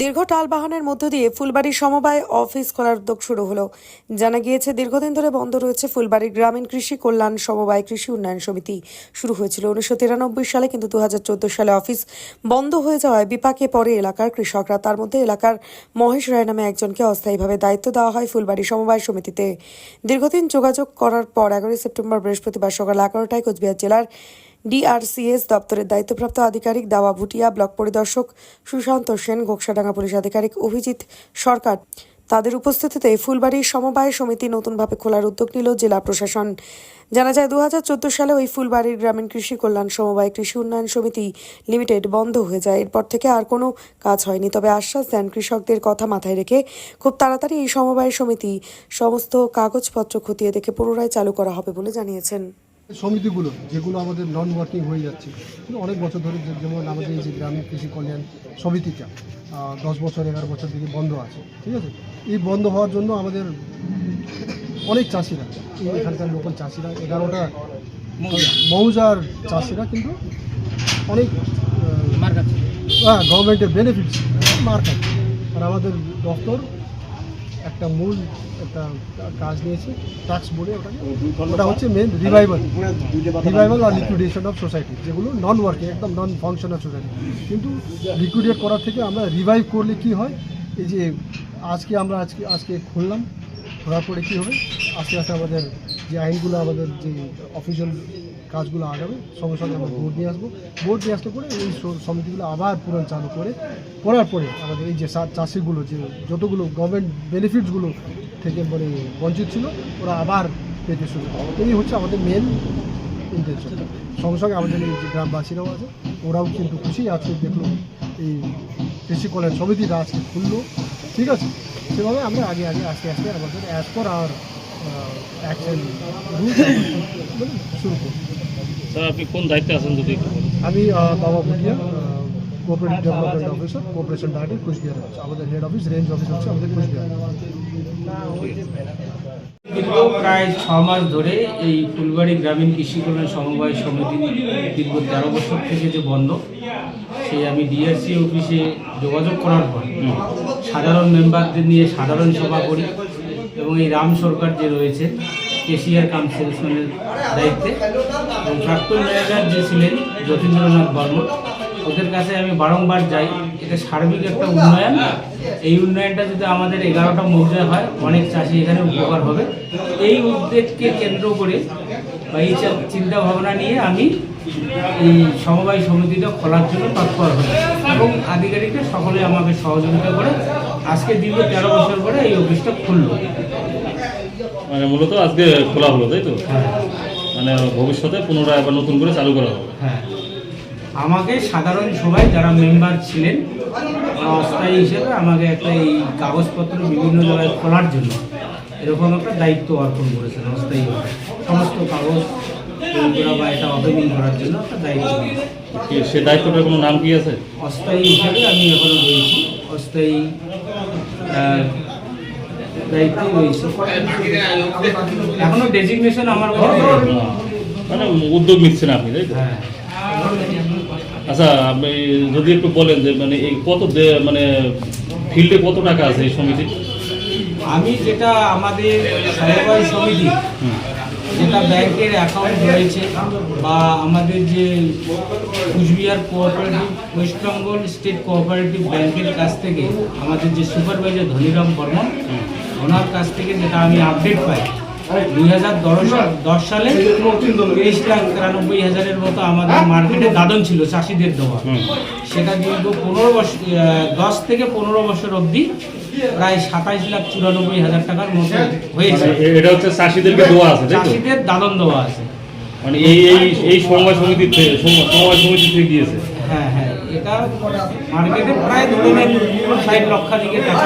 দীর্ঘ টালবাহানের মধ্য দিয়ে ফুলবাড়ি সমবায় অফিস খোলার উদ্যোগ শুরু হলো। জানা গিয়েছে, দীর্ঘদিন ধরে বন্ধ রয়েছে ফুলবাড়ির গ্রামীণ কৃষি কল্যাণ সমবায় কৃষি উন্নয়ন সমিতি। শুরু হয়েছিল উনিশশো তিরানব্বই সালে, কিন্তু দু হাজার চোদ্দ সালে অফিস বন্ধ হয়ে যাওয়ায় বিপাকে পড়ে এলাকার কৃষকরা। তার মধ্যে এলাকার মহেশ রায় নামে একজনকে অস্থায়ীভাবে দায়িত্ব দেওয়া হয় ফুলবাড়ি সমবায় সমিতিতে। দীর্ঘদিন যোগাযোগ করার পর এগারোই সেপ্টেম্বর বৃহস্পতিবার সকাল এগারোটায় কোচবিহার জেলার ডিআরসিএস দপ্তরের দায়িত্বপ্রাপ্ত আধিকারিক দাওয়া ভুটিয়া ব্লক পরিদর্শক সুশান্ত সেন গোকসাডাঙ্গা পুলিশ আধিকারিক অভিজিৎ সরকার। তাদের উপস্থিতিতে ফুলবাড়ি সমবায় সমিতি নতুনভাবে খোলার উদ্যোগ নিল জেলা প্রশাসন। জানা যায় দু হাজার চোদ্দ সালে ওই ফুলবাড়ির গ্রামীণ কৃষি কল্যাণ সমবায় কৃষি উন্নয়ন সমিতি লিমিটেড বন্ধ হয়ে যায়। এরপর থেকে আর কোনো কাজ হয়নি। তবে আশ্বাস দেন, কৃষকদের কথা মাথায় রেখে খুব তাড়াতাড়ি এই সমবায় সমিতি সমস্ত কাগজপত্র খতিয়ে দেখে পুনরায় চালু করা হবে বলে জানিয়েছেন। সমিতিগুলো যেগুলো আমাদের নন ওয়ার্কিং হয়ে যাচ্ছে কিন্তু অনেক বছর ধরে যেমন আমাদের এই যে গ্রামীণ কৃষি কল্যাণ সমিতিটা দশ বছর এগারো বছর থেকে বন্ধ আছে ঠিক আছে? এই বন্ধ হওয়ার জন্য আমাদের অনেক চাষিরা এখানকার লোকাল চাষিরা এগারোটা মৌজার চাষিরা কিন্তু অনেক হ্যাঁ গভর্নমেন্টের বেনিফিটস মার খাচ্ছে। আর আমাদের দপ্তর একটা মূল একটা কাজ নিয়েছে টাস্ক বোর্ডে ওটাকে। ওটা হচ্ছে মেন রিভাইভাল রিভাইভাল আর লিকুইডেশন অফ সোসাইটি যেগুলো নন ওয়ার্কিং একদম নন ফাংশনাল সোসাইটি কিন্তু লিকুইডেট করার থেকে আমরা রিভাইভ করলে কি হয়? এই যে আজকে আমরা আজকে আজকে খুললাম খোলার পরে কী হবে? আস্তে আস্তে আমাদের যে আইনগুলো আমাদের যে অফিসিয়াল কাজগুলো আগাবে, সঙ্গে সঙ্গে আমরা বোর্ড নিয়ে আসব। বোর্ড নিয়ে আসলে পরে এই সমিতিগুলো আবার পুরো চালু করে, করার পরে আমাদের এই যে চাষিগুলো, যে যতগুলো গভর্নমেন্ট বেনিফিটসগুলো থেকে মানে বঞ্চিত ছিল, ওরা আবার পেতে শুরু এই হচ্ছে আমাদের মেন ইন্টেনশন সঙ্গে সঙ্গে আমাদের এই যে গ্রামবাসীরাও আছে, ওরাও কিন্তু খুশি। আজকে দেখল এই কৃষি কল্যাণ সমিতিটা আজকে খুললো। ঠিক আছে? সেভাবে আমরা আগে আগে, আস্তে আস্তে আমাদের অ্যাজ পর আর অ্যাকশন শুরু করব। স্যার আপনি কোন দায়িত্বে আছেন যদি আমি বাবা Bhutia cooperative development officer cooperation director Coochbehar আছে আমাদের হেড অফিস রেঞ্জ অফিস হচ্ছে আমাদের কুচবিহার দীর্ঘ প্রায় ছ মাস ধরে এই ফুলবাড়ি গ্রামীণ কৃষি কল্যাণ সমবায় সমিতি দীর্ঘ তেরো বছর থেকে যে বন্ধ সেই আমি ডিআরসি অফিসে যোগাযোগ করার পর সাধারণ মেম্বারদের নিয়ে সাধারণ সভা করি। এবং এই রাম সরকার যে রয়েছে কেশিয়ার কাম দায়িত্বে, এবং প্রাক্তন ম্যানেজার যে ছিলেন, যতীন্দ্রনাথ বর্মন ওদের কাছে আমি বারংবার যাই। এটা সার্বিক একটা উন্নয়ন। এই উন্নয়নটা যদি আমাদের এগারোটা মৌজায় হয়, অনেক চাষি এখানে উপকার হবে। এই উদ্যোগকে কেন্দ্র করে বা এই চিন্তা ভাবনা নিয়ে আমি এই সমবায় সমিতিটা খোলার জন্য তৎপর হই এবং আধিকারিকরা সকলে আমাকে সহযোগিতা করে আজকে দীর্ঘ তেরো বছর পরে এই অফিসটা খুললো। মানে মূলত আজকে খোলা হলো তাই তো? মানে ভবিষ্যতে পুনরায় আবার নতুন করে চালু করা হবে। হ্যাঁ। আমাকে সাধারণ সবাই যারা মেম্বার ছিলেন অস্থায়ী হিসেবে আমাকে একটা এই কাগজপত্র বিভিন্ন জায়গায় খোলার জন্য এরকম একটা দায়িত্ব অর্পণ করেছেন অস্থায়ীভাবে সমস্ত কাগজ করা বা এটা ওপেনিং করার জন্য একটা দায়িত্ব সে দায়িত্বটার কোনো নাম কি আছে? অস্থায়ী হিসেবে আমি এখনও রয়েছি। অস্থায়ী দায়িত্বে রয়েছি এখনও ডেজিগনেশন আমার মানে উদ্যোগ নিচ্ছেন আপনি তাই হ্যাঁ। আচ্ছা আপনি যদি একটু বলেন যে মানে এই কত দে- মানে ফিল্ডে কত টাকা আছে এই সমিতি? আমি যেটা আমাদের সমিতি। যেটা ব্যাংকের অ্যাকাউন্ট রয়েছে বা আমাদের যে Coochbehar cooperative West Bengal state cooperative ব্যাংকের কাছ থেকে আমাদের যে সুপারভাইজার ধনীরাম বর্মন ওনার কাছ থেকে যেটা আমি আপডেট পাই দুই হাজার দশ সালে তেইশ লাখ তিরানব্বই হাজারের মতো আমাদের মার্কেটে দাদন ছিল চাষিদের দেওয়া। সেটা দীর্ঘ পনেরো বছর দশ থেকে পনেরো বছর অবধি প্রায় সাতাইশ লাখ চুরানব্বই হাজার টাকার মতো হয়েছে। মানে এটা হচ্ছে চাষিদেরকে দেওয়া আছে চাষিদের দাদন দেওয়া আছে। মানে এই এই এই সমবায় সমিতি থেকে সম- সমবায় সমিতি থেকে দিয়েছে। হ্যাঁ হ্যাঁ এটা মার্কেটে প্রায় ষাট লক্ষাধিকের টাকা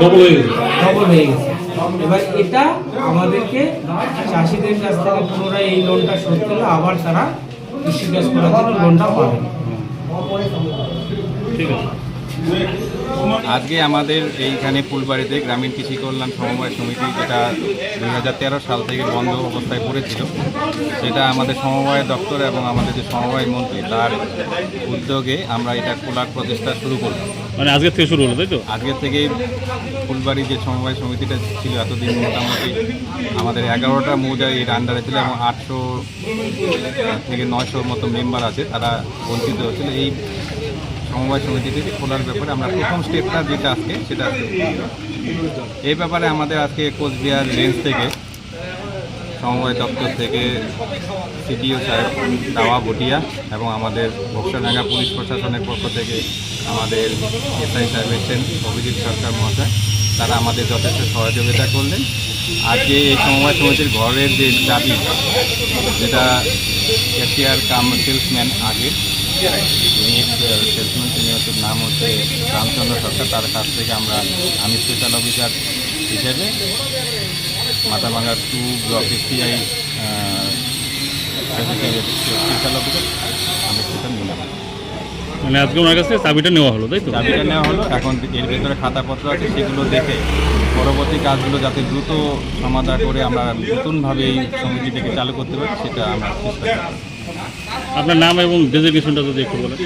ডবল হয়ে গেছে। ডবল হয়ে গেছে। এবার এটা আমাদেরকে চাষিদের কাছ থেকে পুনরায় এই লোনটা শোধ করলে আবার তারা কৃষিকাজ করার জন্য লোনটা পাবে। ঠিক আছে। আজকে আমাদের এইখানে ফুলবাড়িতে গ্রামীণ কৃষি কল্যাণ সমবায় সমিতি যেটা দুই হাজার তেরো সাল থেকে বন্ধ অবস্থায় পড়েছিল সেটা আমাদের সমবায় দপ্তর এবং আমাদের যে সমবায় মন্ত্রী তার উদ্যোগে আমরা এটা খোলার প্রচেষ্টা শুরু করলাম। মানে আজকে থেকে শুরু হলো তাই তো? আজকে থেকে ফুলবাড়ি যে সমবায় সমিতিটা ছিল এতদিন মোটামুটি আমাদের এগারোটা মৌজা এর আন্ডারে ছিল এবং আটশো থেকে নয়শোর মতো মেম্বার আছে তারা বঞ্চিত হচ্ছিল। এই সমবায় সমিতিটি খোলার ব্যাপারে আমরা প্রথম স্টেপটা যেটা আজকে, সেটা এই ব্যাপারে আমাদের আজকে কোচবিহার রেঞ্জ থেকে, সমবায় দপ্তর থেকে সিটিও সাহেব দাওয়া ভুটিয়া এবং আমাদের ভোক্তাডাঙ্গা পুলিশ প্রশাসনের পক্ষ থেকে আমাদের এসআই সাহেব এসেছেন, অভিজিৎ সরকার মহাশয়। তারা আমাদের যথেষ্ট সহযোগিতা করলেন। আজকে এই সমবায় সমিতির ঘরের যে দাবি যেটা ক্যাশিয়ার কাম সেলসম্যান আগে সেলসম্যান হচ্ছে নাম হচ্ছে রামচন্দ্র সরকার, তার কাছ থেকে আমরা, আমি স্পেশাল অফিসার হিসেবে Mathabhanga two block SPI special officer আমি সেটা নিলাম। মানে আজকে ওনার কাছে চাবিটা নেওয়া হলো তাই তো? চাবিটা নেওয়া হলো এখন এর ভেতরে খাতাপত্র আছে সেগুলো দেখে পরবর্তী কাজগুলো যাতে দ্রুত সমাধান করে আমরা নতুনভাবে এই সমিতিটাকে চালু করতে পারি সেটা আমরা চেষ্টা করব। আপনার নাম এবং ডেজিগনেশনটা যদি একটু বলেন।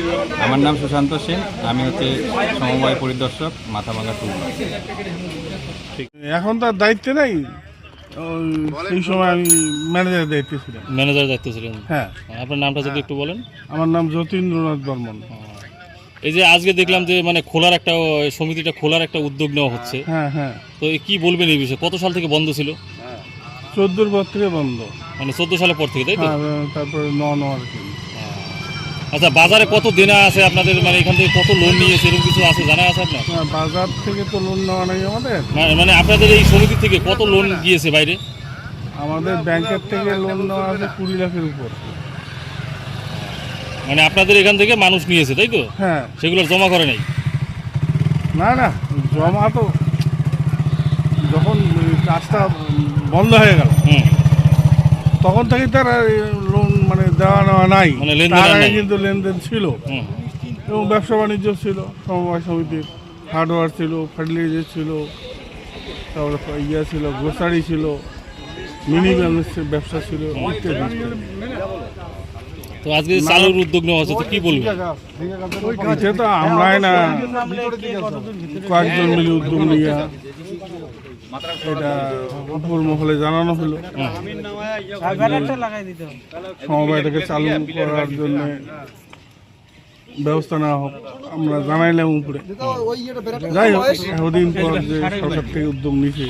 আমার নাম সুশান্ত সেন আমি হচ্ছে সমবায় পরিদর্শক মাথাভাঙ্গা টু ব্লক এখন তার দায়িত্বে নাই? সেই সময় আমি ম্যানেজারের দায়িত্বে ছিলাম। ম্যানেজার দায়িত্ব ছিলেন? হ্যাঁ। আপনার নামটা যদি একটু বলেন। আমার নাম যতীন্দ্রনাথ বর্মন। এই যে আজকে দেখলাম যে মানে খোলার একটা সমিতিটা খোলার একটা উদ্যোগ নেওয়া হচ্ছে। হ্যাঁ হ্যাঁ। তো এই কি বলবেন এই বিষয়ে? কত সাল থেকে বন্ধ ছিল? চোদ্দোর পর থেকে বন্ধ। মানে চোদ্দ সালের পর থেকে তাই তো? হ্যাঁ তারপরে ন ন আর কি আচ্ছা বাজারে কত দেনা আছে আপনাদের? মানে এখান থেকে কত লোন নিয়েছে এরকম কিছু আছে? জানা আছে আপনার? হ্যাঁ, বাজার থেকে তো লোন নেওয়া নেই আমাদের। মানে- মানে আপনাদের এই সমিতি থেকে কত লোন গিয়েছে বাইরে? আমাদের ব্যাংকের থেকে লোন নেওয়া আছে কুড়ি লাখের উপর। মানে আপনাদের এখান থেকে মানুষ নিয়েছে তাই তো? হ্যাঁ। সেগুলো জমা করে নাই? না না জমা তো যখন কাজটা বন্ধ হয়ে গেল তখন থেকে তার লোন মানে দেওয়া নেওয়া নাই। মানে তার আগে কিন্তু লেনদেন ছিল। এবং ব্যবসা বাণিজ্য ছিল সমবায় সমিতির হার্ডওয়্যার ছিল ফার্টিলাইজার ছিল তারপরে ইয়ে ছিল গ্রোসারি ছিল মিনি ব্যবসা ছিল ইত্যাদি ইত্যাদি। তো আজকে চালুর উদ্যোগ নেওয়া হচ্ছে কি বলবেন? এটা তো আমরাই না কয়েকজন মিলে উদ্যোগ নিয়ে এটা উপর মহলে জানানো হলো। সমবায়টাকে চালু করার জন্য ব্যবস্থা নেওয়া হোক আমরা জানাইলাম উপরে। যাই হোক এতদিন পর যে সরকার থেকে উদ্যোগ নিছে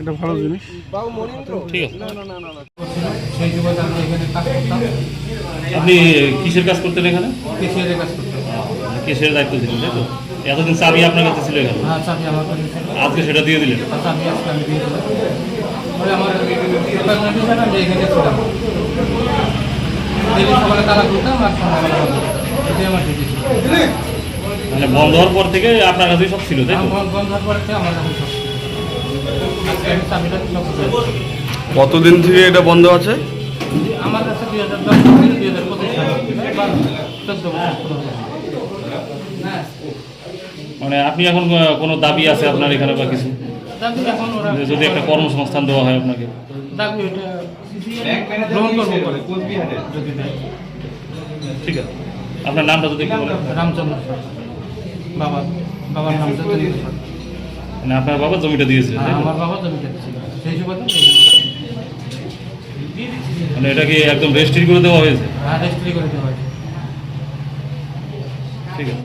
এটা ভালো জিনিস। আপনি কিসের কাজ করতেন এখানে? কেশিয়ারের কাজ করতাম। কিসের দায়িত্ব ছিলেন তাই তো? এতদিন চাবি আপনার কাছে ছিল এখানে? হ্যাঁ চাবি আমার কাছে ছিল। আজকে সেটা দিয়ে দিলেন? চাবি আজকে আমি দিয়ে দিলাম। পরে আমার ডিপার্টমেন্ট আমি এখানে ছিলাম। ডেলি সকালে তালা খুলতাম আর সন্ধ্যাবেলা এটাই আমার ডিউটি ছিল। মানে বন্ধ হওয়ার পর থেকে আপনার কাছে সব ছিল তাই তো? বন্ধ- বন্ধ হওয়ার পরে থেকে আমার কাছে সব ছিল। আজকে আমি চাবিটা কতদিন থেকে এটা বন্ধ আছে? আমার কাছে দুই হাজার দশ থেকে দুই হাজার পঁচিশ সাল। চোদ্দ বছর হয়ে। মানে আপনি এখন কোনো দাবি আছে আপনার এখানে বা কিছু? যদি একটা কর্মসংস্থান দেওয়া হয় আপনাকে? ঠিক আছে। আপনার নামটা যদি রামচন্দ্র বাবা বাবার নাম মানে আপনার বাবা জমিটা তাই তো? আমার বাবা জমিটা সেই সুবাদে মানে এটা কি একদম রেজিস্ট্রি করে দেওয়া হয়েছে? রেজিস্ট্রি করে দেওয়া হয়েছে। ঠিক আছে।